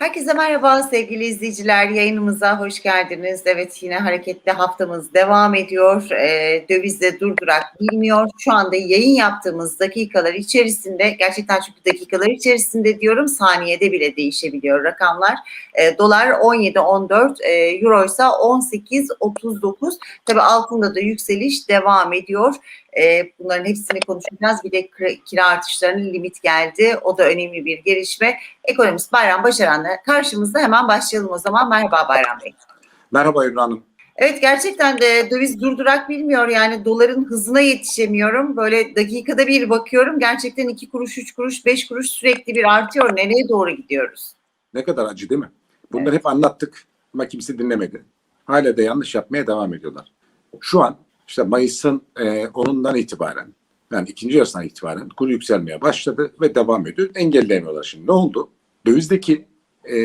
Herkese merhaba sevgili izleyiciler. Yayınımıza hoş geldiniz. Evet yine hareketli haftamız devam ediyor. Ee, dövizde durdurak bilmiyor. Şu anda yayın yaptığımız dakikalar içerisinde gerçekten çünkü dakikalar içerisinde diyorum saniyede bile değişebiliyor rakamlar. Ee, dolar 17.14, e, euro ise 18.39. Tabii altında da yükseliş devam ediyor. E, bunların hepsini konuşacağız. Bir de kira- artışlarının limit geldi. O da önemli bir gelişme. Ekonomist Bayram Başaran'la karşımızda hemen başlayalım o zaman. Merhaba Bayram Bey. Merhaba Ebru Hanım. Evet gerçekten de döviz durdurak bilmiyor yani doların hızına yetişemiyorum. Böyle dakikada bir bakıyorum gerçekten iki kuruş, üç kuruş, beş kuruş sürekli bir artıyor. Nereye doğru gidiyoruz? Ne kadar acı değil mi? Bunları hep anlattık ama kimse dinlemedi. Hala da yanlış yapmaya devam ediyorlar. Şu an işte Mayıs'ın e, 10'undan itibaren yani ikinci yarısından itibaren kuru yükselmeye başladı ve devam ediyor. Engelleyemiyorlar şimdi. Ne oldu? Dövizdeki e,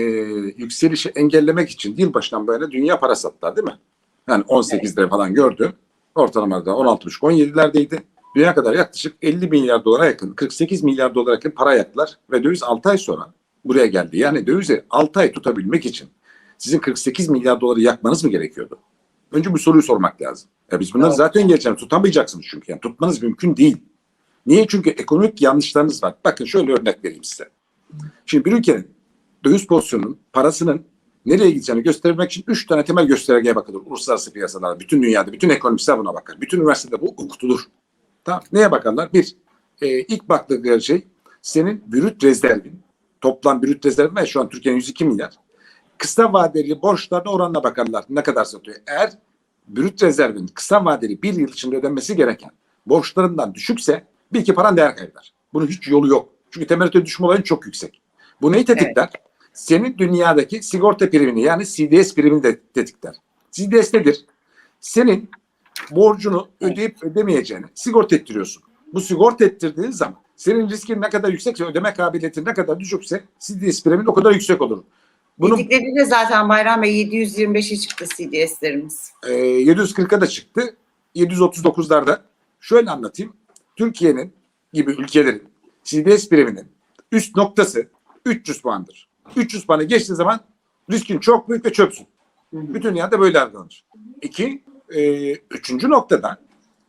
yükselişi engellemek için yılbaşından böyle dünya para sattılar değil mi? Yani 18 lira falan gördü. Ortalamada 16,5-17'lerdeydi. Dünya kadar yaklaşık 50 milyar dolara yakın, 48 milyar dolara yakın para yaktılar ve döviz 6 ay sonra buraya geldi. Yani dövizi 6 ay tutabilmek için sizin 48 milyar doları yakmanız mı gerekiyordu? Önce bu soruyu sormak lazım. Ya biz bunları Evet. zaten geçeceğiz. Tutamayacaksınız çünkü. Yani tutmanız mümkün değil. Niye? Çünkü ekonomik yanlışlarınız var. Bakın şöyle örnek vereyim size. Şimdi bir ülkenin döviz pozisyonunun, parasının nereye gideceğini göstermek için üç tane temel göstergeye bakılır. Uluslararası piyasalarda, bütün dünyada, bütün ekonomistler buna bakar. Bütün üniversitede bu okutulur. Tamam. Neye bakarlar? Bir, e, ilk baktıkları şey senin brüt rezervin, toplam brüt rezervin ve şu an Türkiye'nin 102 milyar. Kısa vadeli borçlarına oranına bakarlar. Ne kadar satıyor? Eğer brüt rezervin kısa vadeli bir yıl içinde ödenmesi gereken borçlarından düşükse bir iki paran değer kaybeder. Bunun hiç yolu yok. Çünkü temerrüte düşme olayı çok yüksek. Bu neyi tetikler? Senin dünyadaki sigorta primini yani CDS primini de tetikler. CDS nedir? Senin borcunu ödeyip ödemeyeceğini sigorta ettiriyorsun. Bu sigorta ettirdiğin zaman senin riskin ne kadar yüksekse ödeme kabiliyetin ne kadar düşükse CDS primin o kadar yüksek olur. Bunun Bildikleri de zaten Bayram Bey 725'e çıktı CDS'lerimiz. e, 740'a da çıktı. 739'larda şöyle anlatayım. Türkiye'nin gibi ülkelerin CDS priminin üst noktası 300 puandır. 300 puanı geçtiği zaman riskin çok büyük ve çöpsün. Bütün dünyada böyle algılanır. İki, e, üçüncü noktada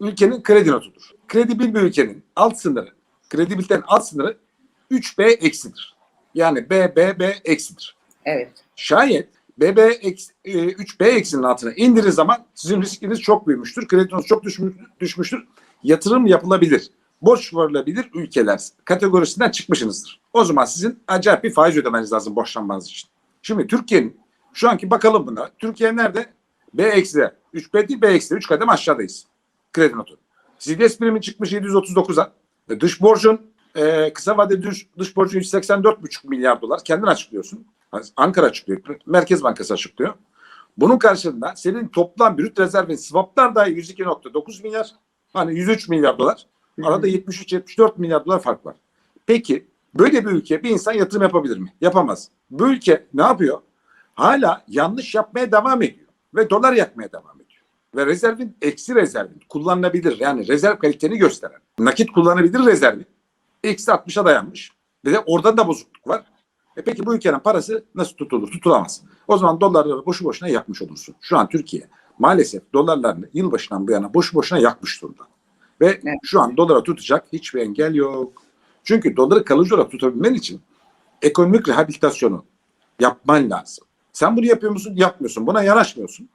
ülkenin kredi notudur. Kredibil bir ülkenin alt sınırı, kredibilitenin alt sınırı 3B eksidir. Yani B, B, B eksidir. Evet. Şayet BB eks- e, 3B eksinin altına indirir zaman sizin riskiniz çok büyümüştür. Krediniz çok düşmüş, düşmüştür. Yatırım yapılabilir. Borç varılabilir ülkeler kategorisinden çıkmışsınızdır. O zaman sizin acayip bir faiz ödemeniz lazım borçlanmanız için. Şimdi Türkiye'nin şu anki bakalım buna. Türkiye nerede? B eksi. 3B değil B eksi. 3 kadem aşağıdayız. Kredi notu. CDS primi çıkmış 739'a. E, dış borcun e, kısa vadeli dış, dış borcun 184,5 milyar dolar. Kendin açıklıyorsun. Ankara açıklıyor. Merkez Bankası açıklıyor. Bunun karşılığında senin toplam brüt rezervin swaplar dahi 102.9 milyar. Hani 103 milyar dolar. Arada 73-74 milyar dolar fark var. Peki böyle bir ülke bir insan yatırım yapabilir mi? Yapamaz. Bu ülke ne yapıyor? Hala yanlış yapmaya devam ediyor. Ve dolar yakmaya devam ediyor. Ve rezervin eksi rezervin kullanılabilir yani rezerv kaliteni gösteren nakit kullanabilir rezervin eksi 60'a dayanmış. Ve de oradan da bozukluk var. E peki bu ülkenin parası nasıl tutulur? Tutulamaz. O zaman dolarları boşu boşuna yakmış olursun. Şu an Türkiye maalesef dolarlarını yılbaşından bu yana boşu boşuna yakmış durumda. Ve Evet. şu an dolara tutacak hiçbir engel yok. Çünkü doları kalıcı olarak tutabilmen için ekonomik rehabilitasyonu yapman lazım. Sen bunu yapıyor musun? Yapmıyorsun. Buna yanaşmıyorsun.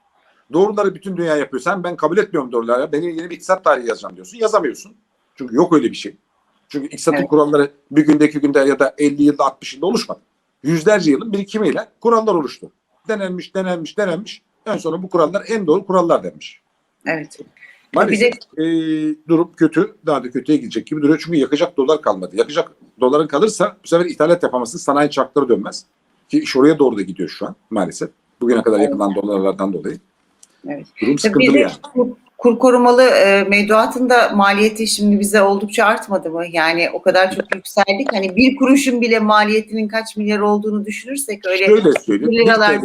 Doğruları bütün dünya yapıyor. Sen ben kabul etmiyorum doğruları. Beni yeni bir iktisat tarihi yazacağım diyorsun. Yazamıyorsun. Çünkü yok öyle bir şey. Çünkü iktisatın Evet. kuralları bir günde iki günde ya da 50 yılda 60 yılda oluşmadı. Yüzlerce yılın birikimiyle kurallar oluştu. Denenmiş, denenmiş, denenmiş. En sonra bu kurallar en doğru kurallar denmiş. Evet. Maalesef e, durum kötü. Daha da kötüye gidecek gibi duruyor. Çünkü yakacak dolar kalmadı. Yakacak doların kalırsa bu sefer ithalat yapamazsın. Sanayi çarkları dönmez. Ki iş oraya doğru da gidiyor şu an maalesef. Bugüne kadar yakılan dolarlardan dolayı. Evet. Durum sıkıntılı de yani. Kur, korumalı e, mevduatın da maliyeti şimdi bize oldukça artmadı mı? Yani o kadar çok yükseldik. Hani bir kuruşun bile maliyetinin kaç milyar olduğunu düşünürsek öyle Şöyle söyleyeyim. bir liralar,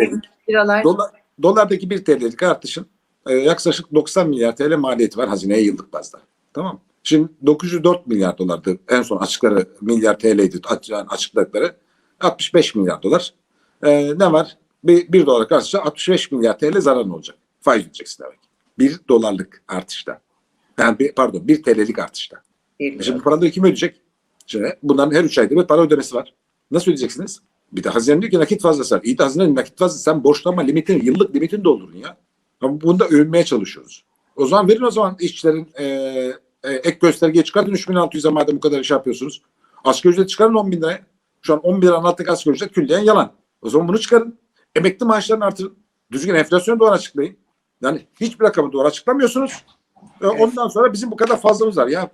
liralar. Dolar, dolardaki 1 TL'lik artışın e, yaklaşık 90 milyar TL maliyeti var hazineye yıllık bazda. Tamam mı? Şimdi 904 milyar dolardı en son açıkları milyar TL'ydi yani açıkladıkları. 65 milyar dolar. Ee, ne var? Bir, bir dolar karşısında 65 milyar TL zararın olacak. Faiz ödeyeceksin demek. Bir dolarlık artışta. Yani bir, pardon bir TL'lik artışta. E Şimdi bu paraları kim ödeyecek? Şimdi bunların her üç ayda bir para ödemesi var. Nasıl ödeyeceksiniz? Bir de hazine diyor ki nakit fazlası var. İyi de hazine nakit fazlası sen borçlanma limitini, yıllık limitini doldurun ya. Ama bunda övünmeye çalışıyoruz. O zaman verin o zaman işçilerin e, e, ek göstergeye çıkartın 3600'e madem bu kadar iş yapıyorsunuz. Asgari ücret çıkarın 10 bin liraya. Şu an 10 bin lira altındaki asgari ücret külliyen yalan. O zaman bunu çıkarın. Emekli maaşlarını artırın. Düzgün enflasyonu doğru açıklayın. Yani hiçbir rakamı doğru açıklamıyorsunuz. E, Ondan sonra bizim bu kadar fazlamız var. Ya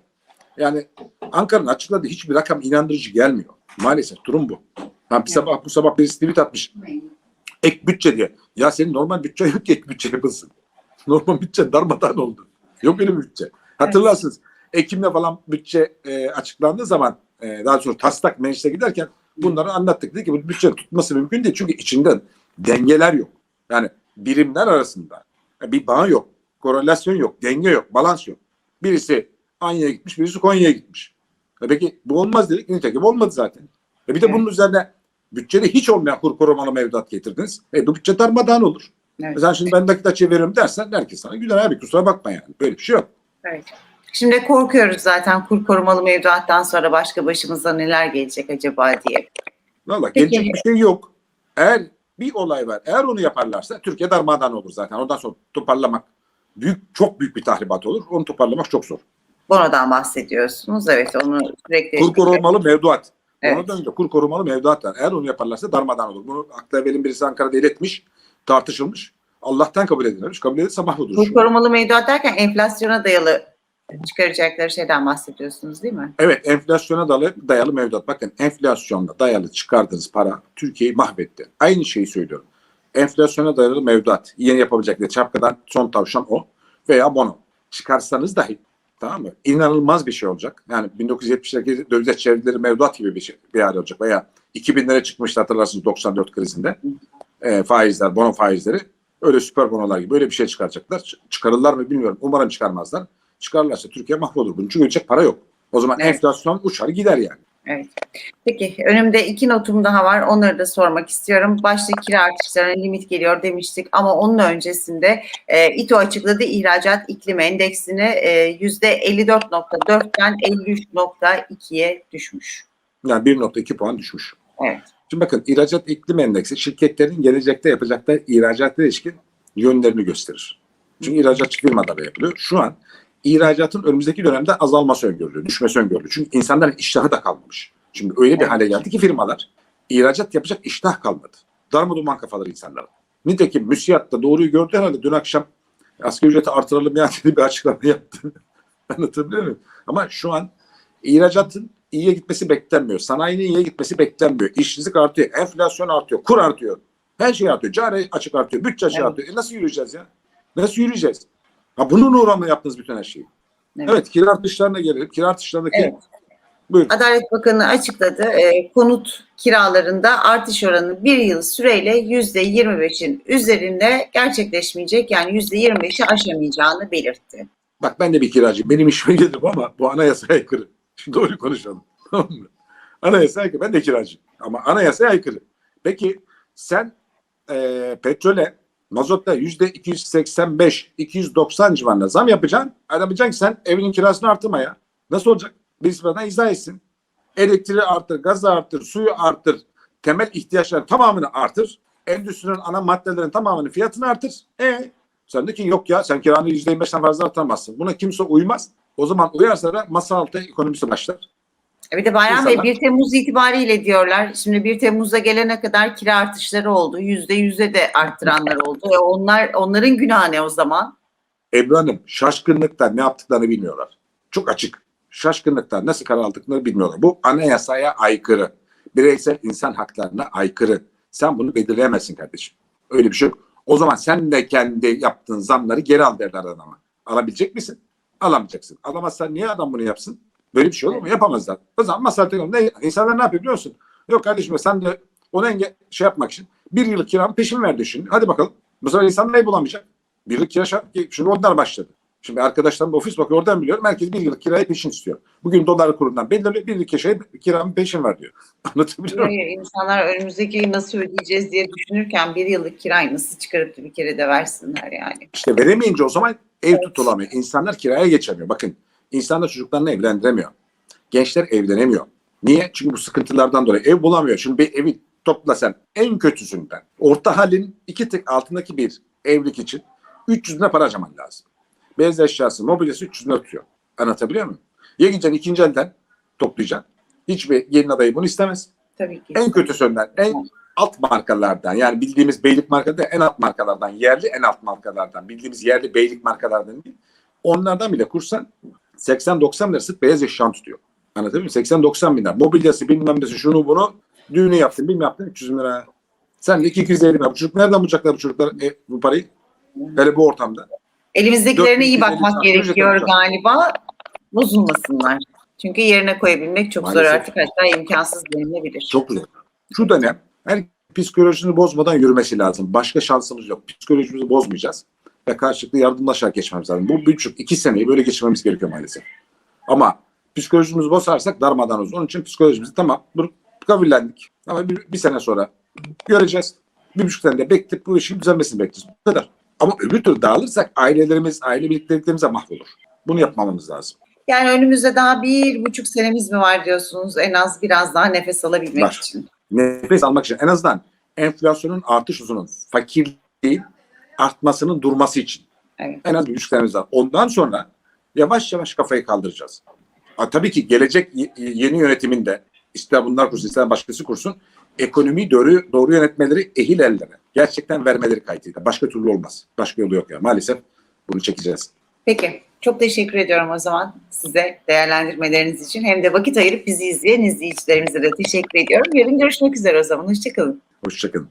yani Ankara'nın açıkladığı hiçbir rakam inandırıcı gelmiyor. Maalesef durum bu. Ha, bir sabah, bu sabah birisi tweet atmış. Ek bütçe diye. Ya senin normal bütçe yok ki ek bütçe yapılsın. Normal bütçe darmadağın oldu. Yok öyle bir bütçe. Hatırlarsınız. Ekim'de falan bütçe e, açıklandığı zaman e, daha sonra taslak meclise giderken bunları anlattık. Dedik ki bu bütçe tutması mümkün değil. Çünkü içinde dengeler yok. Yani birimler arasında bir bağ yok. Korelasyon yok. Denge yok. Balans yok. Birisi Anya'ya gitmiş, birisi Konya'ya gitmiş. E peki bu olmaz dedik. Nitekim olmadı zaten. E bir de Evet. bunun üzerine bütçede hiç olmayan kur korumalı mevduat getirdiniz. E bu bütçe darmadağın olur. Evet. E Sen şimdi ben nakit açığı veriyorum dersen herkes sana güler abi kusura bakma yani. Böyle bir şey yok. Evet. Şimdi korkuyoruz zaten kur korumalı mevduattan sonra başka başımıza neler gelecek acaba diye. Valla gelecek bir şey yok. Eğer bir olay var. Eğer onu yaparlarsa Türkiye darmadağın olur zaten. Ondan sonra toparlamak büyük çok büyük bir tahribat olur. Onu toparlamak çok zor. Bono'dan bahsediyorsunuz. Evet onu sürekli Kur korumalı mevduat. Evet. Ona dönünce kur korumalı mevduat var. Eğer onu yaparlarsa darmadağın olur. Bunu akla evvelin birisi Ankara'da iletmiş, tartışılmış. Allah'tan kabul edilmemiş. Kabul edilirse mahvolur. Kur korumalı mevduat derken enflasyona dayalı çıkaracakları şeyden bahsediyorsunuz değil mi? Evet enflasyona dayalı, dayalı mevduat. Bakın enflasyonla dayalı çıkardığınız para Türkiye'yi mahvetti. Aynı şeyi söylüyorum. Enflasyona dayalı mevduat. Yeni yapabilecekleri çapkadan son tavşan o veya bono. Çıkarsanız dahi tamam mı? İnanılmaz bir şey olacak. Yani 1970'lerdeki dövize çevirileri mevduat gibi bir, şey, bir hal olacak. Veya 2000'lere çıkmıştı hatırlarsınız 94 krizinde. E, faizler, bono faizleri. Öyle süper bonolar gibi böyle bir şey çıkaracaklar. Çıkarırlar mı bilmiyorum. Umarım çıkarmazlar. Çıkarlarsa Türkiye mahvolur. Bunun için ödeyecek para yok. O zaman Evet. enflasyon uçar gider yani. Evet. Peki önümde iki notum daha var. Onları da sormak istiyorum. Başta kira artışlarına limit geliyor demiştik ama onun öncesinde e, İTO açıkladı ihracat iklim endeksini e, %54.4'ten 53.2'ye düşmüş. Yani 1.2 puan düşmüş. Evet. Şimdi bakın ihracat iklim endeksi şirketlerin gelecekte yapacakları ihracata ilişkin yönlerini gösterir. Çünkü ihracatçı firmalara yapılıyor. Şu an ihracatın önümüzdeki dönemde azalması öngörülüyor, düşmesi öngörülüyor. Çünkü insanların iştahı da kalmamış. Şimdi öyle bir hale geldi ki firmalar ihracat yapacak iştah kalmadı. Darmaduman kafaları insanların. Nitekim müsiyat da doğruyu gördü herhalde dün akşam asgari ücreti artıralım ya diye bir açıklama yaptı. Anlatabiliyor muyum? Ama şu an ihracatın iyiye gitmesi beklenmiyor. Sanayinin iyiye gitmesi beklenmiyor. İşsizlik artıyor, enflasyon artıyor, kur artıyor. Her şey artıyor. Cari açık artıyor, bütçe açığı Evet. artıyor. E nasıl yürüyeceğiz ya? Nasıl yürüyeceğiz? Ha bunun uğramına yaptınız bütün her şeyi. Evet. Evet, kira artışlarına gelelim. Kira artışlarındaki Evet. buyurun. Adalet Bakanı açıkladı. E, konut kiralarında artış oranı bir yıl süreyle %25'in üzerinde gerçekleşmeyecek. Yani %25'i aşamayacağını belirtti. Bak ben de bir kiracıyım. Benim işime bu ama bu anayasaya aykırı. Şimdi doğru konuşalım. Tamam mı? Anayasaya aykırı. Ben de kiracıyım. Ama anayasaya aykırı. Peki sen e, petrole mazotla yüzde 285, 290 civarında zam yapacaksın. Ki sen evinin kirasını artırma ya. Nasıl olacak? Birisi bana izah etsin. Elektriği artır, gazı artır, suyu artır, temel ihtiyaçların tamamını artır. Endüstrinin ana maddelerin tamamının fiyatını artır. E sen de ki yok ya sen kiranı yüzde yirmi beşten fazla artıramazsın. Buna kimse uymaz. O zaman uyarsa da masa altı ekonomisi başlar. E, Bir de Bayram Bey İnsanlar- 1 Temmuz itibariyle diyorlar. Şimdi 1 Temmuz'a gelene kadar kira artışları oldu. %100'e de arttıranlar oldu. E onlar onların günahı ne o zaman? Ebru Hanım şaşkınlıktan ne yaptıklarını bilmiyorlar. Çok açık. Şaşkınlıktan nasıl karar aldıklarını bilmiyorlar. Bu anayasaya aykırı. Bireysel insan haklarına aykırı. Sen bunu belirleyemezsin kardeşim. Öyle bir şey yok. O zaman sen de kendi yaptığın zamları geri al derler adama. Alabilecek misin? Alamayacaksın. Alamazsan niye adam bunu yapsın? Böyle bir şey olur mu? Yapamazlar. O zaman masal ne, insanlar ne yapıyor biliyor musun? Yok kardeşim sen de onu enge şey yapmak için bir yıllık kiranın peşin ver düşün. Hadi bakalım. Bu sefer insanlar ev bulamayacak. Bir yıllık kira şart- şimdi onlar başladı. Şimdi arkadaşlarım ofis bakıyor oradan biliyorum. Herkes bir yıllık kirayı peşin istiyor. Bugün dolar kurundan oluyor. Bir yıllık şey kiramın peşin var diyor. Anlatabiliyor muyum? İnsanlar önümüzdeki nasıl ödeyeceğiz diye düşünürken bir yıllık kirayı nasıl çıkarıp da bir kere de versinler yani. İşte veremeyince o zaman ev Evet. tutulamıyor. İnsanlar kiraya geçemiyor. Bakın insanlar çocuklarını evlendiremiyor. Gençler evlenemiyor. Niye? Çünkü bu sıkıntılardan dolayı ev bulamıyor. Şimdi bir evi topla sen en kötüsünden. Orta halin iki tık altındaki bir evlilik için 300 lira para harcaman lazım. Beyaz eşyası, mobilyası 300 lira tutuyor. Anlatabiliyor muyum? Ya gideceksin ikinci elden toplayacaksın. Hiçbir gelin adayı bunu istemez. Tabii ki. En kötüsünden, en alt markalardan yani bildiğimiz beylik markada en alt markalardan, yerli en alt markalardan, bildiğimiz yerli beylik markalardan değil. Onlardan bile kursan 80-90 lira sırf beyaz eşyan tutuyor. Anlatabiliyor muyum? 80-90 bin lira. Mobilyası bilmem nesi şunu bunu düğünü yaptın bilmem yaptın 300 bin lira. Sen de 250 bin lira. Bu çocuk nereden bulacaklar bu çocuklar e, bu parayı? Hele bu ortamda. Elimizdekilerine iyi 450 bakmak gerekiyor galiba. Bozulmasınlar. Çünkü yerine koyabilmek çok zor Maalesef. artık hatta imkansız denilebilir. Çok zor. Şu dönem her psikolojisini bozmadan yürümesi lazım. Başka şansımız yok. Psikolojimizi bozmayacağız. Ve karşılıklı yardımlaşarak geçmemiz lazım. Bu bir buçuk, iki seneyi böyle geçirmemiz gerekiyor maalesef. Ama psikolojimizi bozarsak darmadan oluruz. Onun için psikolojimizi tamam dur, kabullendik. Ama bir, bir sene sonra göreceğiz. Bir buçuk senede bekleyip bu işin düzelmesini bekleyeceğiz. Bu kadar. Ama öbür türlü dağılırsak ailelerimiz, aile birlikteliklerimiz de mahvolur. Bunu yapmamamız lazım. Yani önümüzde daha bir buçuk senemiz mi var diyorsunuz en az biraz daha nefes alabilmek Var. için. nefes almak için en azından enflasyonun artış hızının fakirliğin artmasının durması için Evet. en az buçuk senemiz var. Ondan sonra yavaş yavaş kafayı kaldıracağız. Ha, tabii ki gelecek yeni yönetiminde ister bunlar kursun ister başkası kursun ekonomiyi doğru, doğru yönetmeleri ehil ellere. Gerçekten vermeleri kaydıyla. Başka türlü olmaz. Başka yolu yok ya. Maalesef bunu çekeceğiz. Peki. Çok teşekkür ediyorum o zaman size değerlendirmeleriniz için. Hem de vakit ayırıp bizi izleyen izleyicilerimize de teşekkür ediyorum. Yarın görüşmek üzere o zaman. Hoşçakalın. Hoşçakalın.